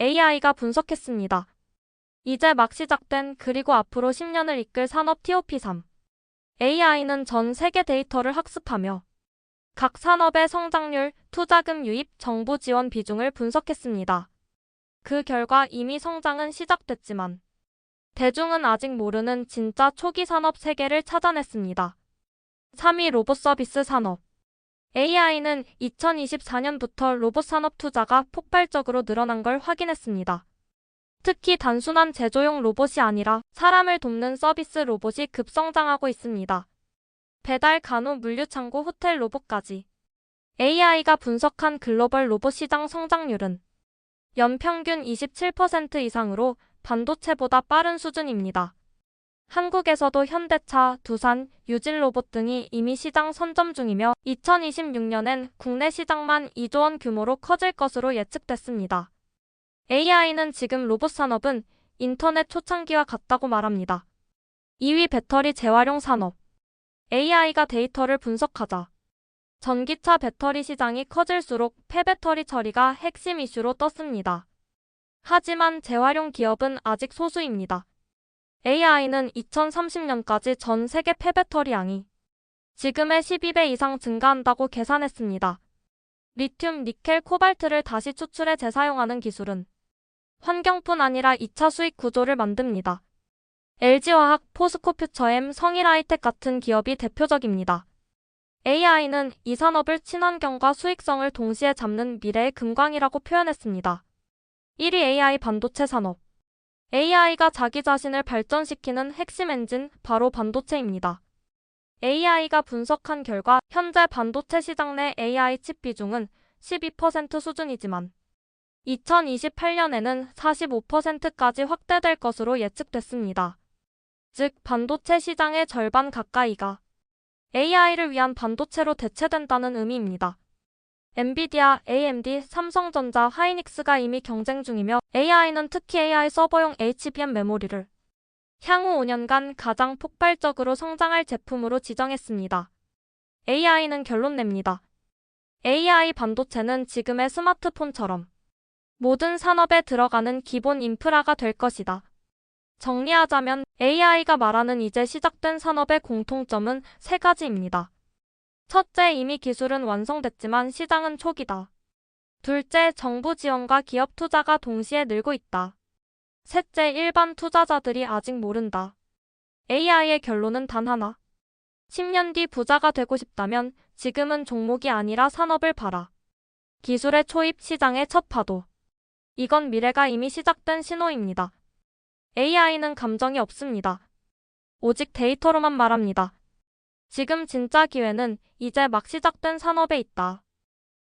AI가 분석했습니다. 이제 막 시작된 그리고 앞으로 10년을 이끌 산업 TOP3. AI는 전 세계 데이터를 학습하며 각 산업의 성장률, 투자금 유입, 정부 지원 비중을 분석했습니다. 그 결과 이미 성장은 시작됐지만 대중은 아직 모르는 진짜 초기 산업 세계를 찾아냈습니다. 3위 로봇 서비스 산업. AI는 2024년부터 로봇 산업 투자가 폭발적으로 늘어난 걸 확인했습니다. 특히 단순한 제조용 로봇이 아니라 사람을 돕는 서비스 로봇이 급성장하고 있습니다. 배달, 간호, 물류창고, 호텔 로봇까지. AI가 분석한 글로벌 로봇 시장 성장률은 연평균 27% 이상으로 반도체보다 빠른 수준입니다. 한국에서도 현대차, 두산, 유진로봇 등이 이미 시장 선점 중이며 2026년엔 국내 시장만 2조 원 규모로 커질 것으로 예측됐습니다. AI는 지금 로봇 산업은 인터넷 초창기와 같다고 말합니다. 2위 배터리 재활용 산업. AI가 데이터를 분석하자 전기차 배터리 시장이 커질수록 폐배터리 처리가 핵심 이슈로 떴습니다. 하지만 재활용 기업은 아직 소수입니다. AI는 2030년까지 전 세계 폐배터리 양이 지금의 12배 이상 증가한다고 계산했습니다. 리튬, 니켈, 코발트를 다시 추출해 재사용하는 기술은 환경뿐 아니라 2차 수익 구조를 만듭니다. LG화학, 포스코퓨처엠, 성일하이텍 같은 기업이 대표적입니다. AI는 이 산업을 친환경과 수익성을 동시에 잡는 미래의 금광이라고 표현했습니다. 1위 AI 반도체 산업. AI가 자기 자신을 발전시키는 핵심 엔진 바로 반도체입니다. AI가 분석한 결과 현재 반도체 시장 내 AI 칩 비중은 12% 수준이지만 2028년에는 45%까지 확대될 것으로 예측됐습니다. 즉, 반도체 시장의 절반 가까이가 AI를 위한 반도체로 대체된다는 의미입니다. 엔비디아, AMD, 삼성전자, 하이닉스가 이미 경쟁 중이며 AI는 특히 AI 서버용 HBM 메모리를 향후 5년간 가장 폭발적으로 성장할 제품으로 지정했습니다. AI는 결론 냅니다. AI 반도체는 지금의 스마트폰처럼 모든 산업에 들어가는 기본 인프라가 될 것이다. 정리하자면 AI가 말하는 이제 시작된 산업의 공통점은 세 가지입니다. 첫째, 이미 기술은 완성됐지만 시장은 초기다. 둘째, 정부 지원과 기업 투자가 동시에 늘고 있다. 셋째, 일반 투자자들이 아직 모른다. AI의 결론은 단 하나. 10년 뒤 부자가 되고 싶다면 지금은 종목이 아니라 산업을 봐라. 기술의 초입 시장의 첫 파도. 이건 미래가 이미 시작된 신호입니다. AI는 감정이 없습니다. 오직 데이터로만 말합니다. 지금 진짜 기회는 이제 막 시작된 산업에 있다.